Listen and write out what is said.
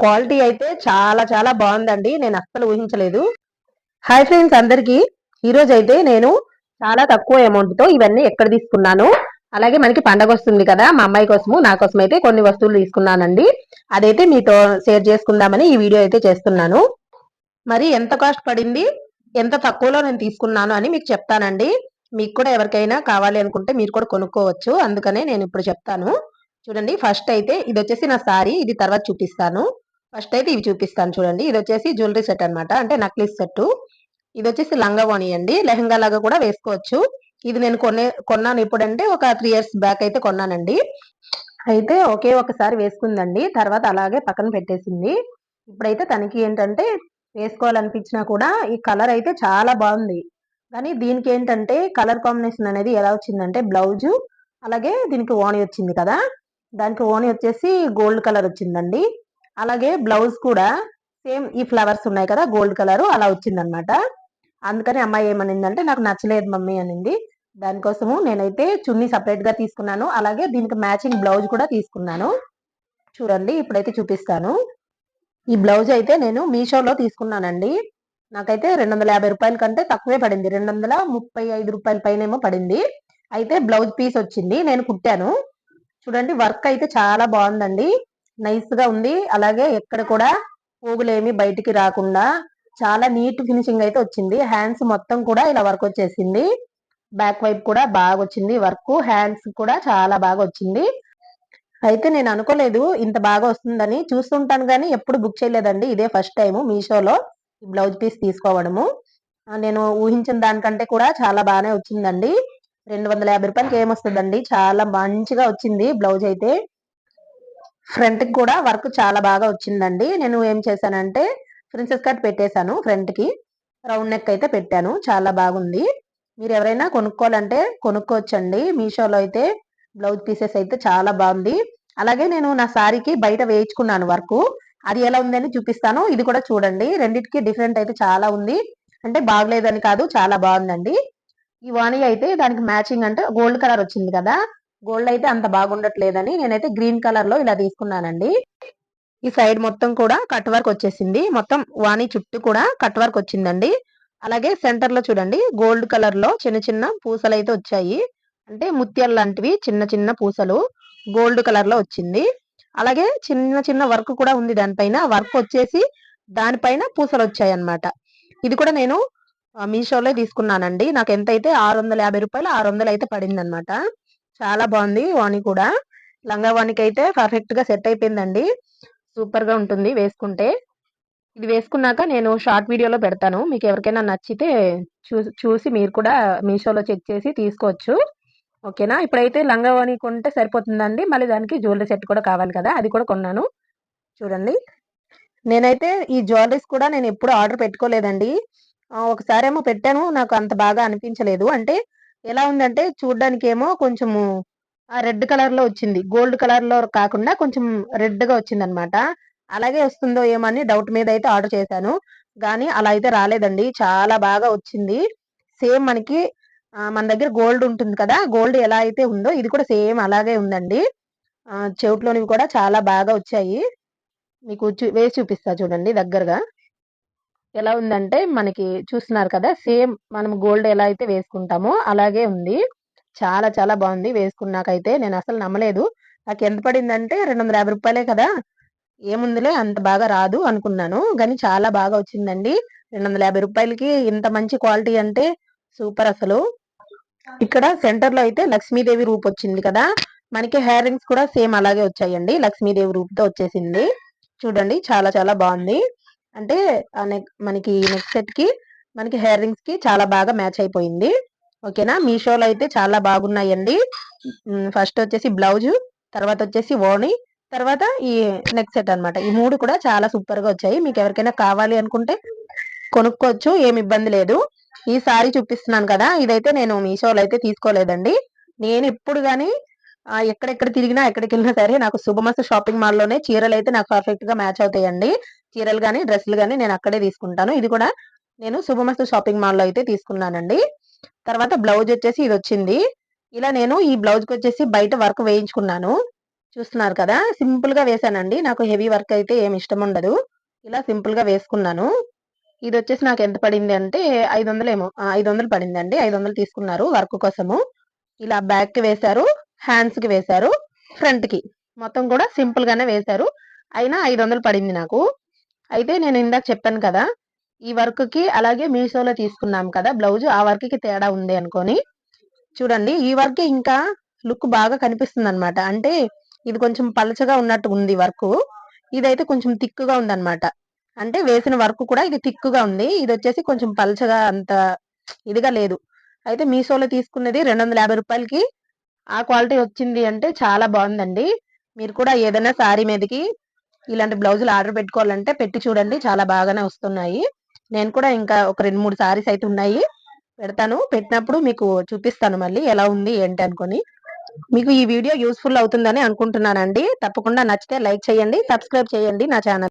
Quality అయితే చాలా చాలా బాగుందండి. నేను అస్సలు ఊహించలేదు. హాయ్ ఫ్రెండ్స్ అందరికి. ఈరోజు అయితే నేను చాలా తక్కువ అమౌంట్తో ఇవన్నీ ఎక్కడ తీసుకున్నాను? అలాగే మనకి పండగ వస్తుంది కదా మా అమ్మాయి కోసము నా కోసం అయితే కొన్ని వస్తువులు తీసుకున్నానండి. అదైతే మీతో షేర్ చేసుకుందామని ఈ వీడియో అయితే చేస్తున్నాను. మరి ఎంత కాస్ట్ పడింది? ఎంత తక్కువలో నేను తీసుకున్నాను అని మీకు చెప్తానండి. మీకు కూడా ఎవరికైనా కావాలి అనుకుంటే మీరు కూడా కొనుక్కోవచ్చు. అందుకనే నేను ఇప్పుడు చెప్తాను. చూడండి ఫస్ట్ అయితే ఇది వచ్చేసి నా సారీ ఇది తర్వాత చూపిస్తాను. ఫస్ట్ అయితే ఇవి చూపిస్తాను చూడండి ఇది వచ్చేసి జ్యువెలరీ సెట్ అనమాట అంటే నక్లీస్ సెట్ ఇది వచ్చేసి లంగావోణి అండి లెహంగా లాగా కూడా వేసుకోవచ్చు. ఇది నేను కొనే కొన్నాను ఎప్పుడంటే ఒక త్రీ ఇయర్స్ బ్యాక్ అయితే కొన్నానండి. అయితే ఒకే ఒకసారి వేసుకుందండి తర్వాత అలాగే పక్కన పెట్టేసింది. ఇప్పుడైతే తనకి ఏంటంటే వేసుకోవాలనిపించినా కూడా ఈ కలర్ అయితే చాలా బాగుంది. కానీ దీనికి ఏంటంటే కలర్ కాంబినేషన్ అనేది ఎలా వచ్చిందంటే బ్లౌజు అలాగే దీనికి ఓణి వచ్చింది కదా. దానికి ఓణి వచ్చేసి గోల్డ్ కలర్ వచ్చిందండి. అలాగే బ్లౌజ్ కూడా సేమ్ ఈ ఫ్లవర్స్ ఉన్నాయి కదా గోల్డ్ కలర్ అలా వచ్చిందనమాట. అందుకని అమ్మాయి ఏమనిందంటే నాకు నచ్చలేదు మమ్మీ అనింది. దానికోసము నేనైతే చున్నీ సపరేట్గా తీసుకున్నాను. అలాగే దీనికి మ్యాచింగ్ బ్లౌజ్ కూడా తీసుకున్నాను. చూడండి ఇప్పుడైతే చూపిస్తాను. ఈ బ్లౌజ్ అయితే నేను మీషోలో తీసుకున్నానండి. నాకైతే రెండు వందల యాభై రూపాయల కంటే తక్కువే పడింది. రెండు వందల ముప్పై ఐదు రూపాయల పైన పడింది. అయితే బ్లౌజ్ పీస్ వచ్చింది. నేను కుట్టాను. చూడండి వర్క్ అయితే చాలా బాగుందండి. నైస్గా ఉంది. అలాగే ఎక్కడ కూడా పోగులేమి బయటికి రాకుండా చాలా నీట్ ఫినిషింగ్ అయితే వచ్చింది. హ్యాండ్స్ మొత్తం కూడా ఇలా వర్క్ వచ్చేసింది. బ్యాక్ వైపు కూడా బాగా వచ్చింది వర్క్. హ్యాండ్స్ కూడా చాలా బాగా వచ్చింది. అయితే నేను అనుకోలేదు ఇంత బాగా వస్తుందని. చూస్తుంటాను కానీ ఎప్పుడు బుక్ చేయలేదండి. ఇదే ఫస్ట్ టైము మీషోలో బ్లౌజ్ పీస్ తీసుకోవడము. నేను ఊహించిన దానికంటే కూడా చాలా బాగానే వచ్చిందండి. రెండు వందల యాభై రూపాయలకి ఏమొస్తుందండి? చాలా మంచిగా వచ్చింది బ్లౌజ్ అయితే. ఫ్రంట్కి కూడా వర్క్ చాలా బాగా వచ్చిందండి. నేను ఏం చేశానంటే ప్రిన్సెస్ కట్ పెట్టేశాను ఫ్రంట్కి. రౌండ్ నెక్ అయితే పెట్టాను. చాలా బాగుంది. మీరు ఎవరైనా కొనుక్కోవాలంటే కొనుక్కోవచ్చండి. మీషోలో అయితే బ్లౌజ్ పీసెస్ అయితే చాలా బాగుంది. అలాగే నేను నా సారీకి బయట వేయించుకున్నాను వర్క్. అది ఎలా ఉందని చూపిస్తాను. ఇది కూడా చూడండి. రెండింటికి డిఫరెంట్ అయితే చాలా ఉంది. అంటే బాగలేదని కాదు చాలా బాగుందండి. ఈ వాణి అయితే దానికి మ్యాచింగ్ అంటే గోల్డ్ కలర్ వచ్చింది కదా. గోల్డ్ అయితే అంత బాగుండట్లేదని నేనైతే గ్రీన్ కలర్లో ఇలా తీసుకున్నానండి. ఈ సైడ్ మొత్తం కూడా కట్ వర్క్ వచ్చేసింది. మొత్తం వాణి చుట్టూ కూడా కట్ వర్క్ వచ్చిందండి. అలాగే సెంటర్లో చూడండి గోల్డ్ కలర్లో చిన్న చిన్న పూసలు అయితే వచ్చాయి. అంటే ముత్యాలు లాంటివి చిన్న చిన్న పూసలు గోల్డ్ కలర్లో వచ్చింది. అలాగే చిన్న చిన్న వర్క్ కూడా ఉంది దానిపైన. వర్క్ వచ్చేసి దానిపైన పూసలు వచ్చాయి అన్నమాట ఇది కూడా నేను మీషోలో తీసుకున్నానండి. నాకు ఎంత అయితే ఆరు వందల యాభై రూపాయలు ఆరు వందలు అయితే పడింది అనమాట చాలా బాగుంది వాణి కూడా. లంగా వాణికి అయితే పర్ఫెక్ట్గా సెట్ అయిపోయిందండి. సూపర్గా ఉంటుంది వేసుకుంటే. ఇది వేసుకున్నాక నేను షార్ట్ వీడియోలో పెడతాను. మీకు ఎవరికైనా నచ్చితే చూసి మీరు కూడా మీషోలో చెక్ చేసి తీసుకోవచ్చు. ఓకేనా? ఇప్పుడైతే లంగావాణి కొంటే సరిపోతుందండి. మళ్ళీ దానికి జ్యువెలరీ సెట్ కూడా కావాలి కదా? అది కూడా కొన్నాను. చూడండి. నేనైతే ఈ జ్యువెలరీస్ కూడా నేను ఎప్పుడు ఆర్డర్ పెట్టుకోలేదండి. ఒకసారేమో పెట్టాను. నాకు అంత బాగా అనిపించలేదు. అంటే ఎలా ఉందంటే చూడడానికి ఏమో కొంచెము రెడ్ కలర్లో వచ్చింది. గోల్డ్ కలర్లో కాకుండా కొంచెం రెడ్గా వచ్చింది అనమాట అలాగే వస్తుందో ఏమని డౌట్ మీద అయితే ఆర్డర్ చేశాను. కానీ అలా అయితే రాలేదండి. చాలా బాగా వచ్చింది. సేమ్ మనకి మన దగ్గర గోల్డ్ ఉంటుంది కదా గోల్డ్ ఎలా అయితే ఉందో ఇది కూడా సేమ్ అలాగే ఉందండి. చెవిట్లోనివి కూడా చాలా బాగా వచ్చాయి. మీకు వేసి చూపిస్తా చూడండి దగ్గరగా. ఎలా ఉందంటే మనకి చూస్తున్నారు కదా సేమ్ మనం గోల్డ్ ఎలా అయితే వేసుకుంటామో అలాగే ఉంది. చాలా చాలా బాగుంది వేసుకున్నాకైతే నేను అసలు నమ్మలేదు. నాకు ఎంత పడిందంటే రెండు వందల యాభై రూపాయలే కదా ఏముందిలే అంత బాగా రాదు అనుకున్నాను. కానీ చాలా బాగా వచ్చిందండి. రెండు వందల యాభై రూపాయలకి ఇంత మంచి క్వాలిటీ అంటే సూపర్ అసలు. ఇక్కడ సెంటర్లో అయితే లక్ష్మీదేవి రూప్ వచ్చింది కదా మనకి హెయిర్ రింగ్స్ కూడా సేమ్ అలాగే వచ్చాయండి. లక్ష్మీదేవి రూప్తో వచ్చేసింది. చూడండి చాలా చాలా బాగుంది. అంటే మనకి నెక్ సెట్కి మనకి హెయిర్ రింగ్స్కి చాలా బాగా మ్యాచ్ అయిపోయింది. ఓకేనా? మీషోలో అయితే చాలా బాగున్నాయండి. ఫస్ట్ వచ్చేసి బ్లౌజ్ తర్వాత వచ్చేసి ఓణి తర్వాత ఈ నెక్ సెట్ అనమాట ఈ మూడు కూడా చాలా సూపర్గా వచ్చాయి. మీకు ఎవరికైనా కావాలి అనుకుంటే కొనుక్కోవచ్చు ఏమి ఇబ్బంది లేదు. ఈ సారీ చూపిస్తున్నాను కదా ఇదైతే నేను మీషోలో అయితే తీసుకోలేదండి. నేను ఇప్పుడు కానీ ఎక్కడెక్కడ తిరిగినా ఎక్కడికి వెళ్ళినా సరే నాకు శుభమస్త షాపింగ్ మాల్లోనే చీరలు అయితే నాకు పర్ఫెక్ట్గా మ్యాచ్ అవుతాయండి. చీరలు కానీ డ్రెస్సులు కానీ నేను అక్కడే తీసుకుంటాను. ఇది కూడా నేను శుభమస్త షాపింగ్ మాల్లో అయితే తీసుకున్నానండి. తర్వాత బ్లౌజ్ వచ్చేసి ఇది వచ్చింది. ఇలా నేను ఈ బ్లౌజ్కి వచ్చేసి బయట వర్క్ వేయించుకున్నాను. చూస్తున్నారు కదా సింపుల్గా వేసానండి. నాకు హెవీ వర్క్ అయితే ఏమి ఇష్టం ఉండదు. ఇలా సింపుల్గా వేసుకున్నాను. ఇది వచ్చేసి నాకు ఎంత పడింది అంటే ఐదు వందలు ఏమో ఐదు వందలు పడింది అండి ఐదు వందలు తీసుకున్నారు వర్క్ కోసము. ఇలా బ్యాక్కి వేశారు. హ్యాండ్స్కి వేశారు. ఫ్రంట్కి. మొత్తం కూడా సింపుల్ గానే వేశారు. అయినా ఐదు వందలు పడింది నాకు. అయితే నేను ఇందాక చెప్పాను కదా ఈ వర్క్కి అలాగే మీషోలో తీసుకున్నాం కదా బ్లౌజ్ ఆ వర్క్కి తేడా ఉంది అనుకొని. చూడండి ఈ వర్క్ ఇంకా లుక్ బాగా కనిపిస్తుంది అనమాట అంటే ఇది కొంచెం పలచగా ఉన్నట్టు ఉంది వర్క్ ఇదైతే కొంచెం తిక్కుగా ఉంది అనమాట అంటే వేసిన వర్క్ కూడా ఇది తిక్కుగా ఉంది. ఇది వచ్చేసి కొంచెం పలచగా అంత ఇదిగా లేదు. అయితే మీషోలో తీసుకున్నది రెండు వందల యాభై రూపాయలకి ఆ క్వాలిటీ వచ్చింది అంటే చాలా బాగుందండి. మీరు కూడా ఏదైనా శారీ మీదకి ఇలాంటి బ్లౌజులు ఆర్డర్ పెట్టుకోవాలంటే పెట్టి చూడండి చాలా బాగానే వస్తున్నాయి. నేను కూడా ఇంకా ఒక రెండు మూడు సారీస్ అయితే ఉన్నాయి. పెడతాను. పెట్టినప్పుడు మీకు చూపిస్తాను మళ్ళీ ఎలా ఉంది ఏంటి అనుకొని. మీకు ఈ వీడియో యూస్ఫుల్ అవుతుందని అనుకుంటున్నానండి. తప్పకుండా నచ్చితే లైక్ చేయండి సబ్స్క్రైబ్ చేయండి నా ఛానల్.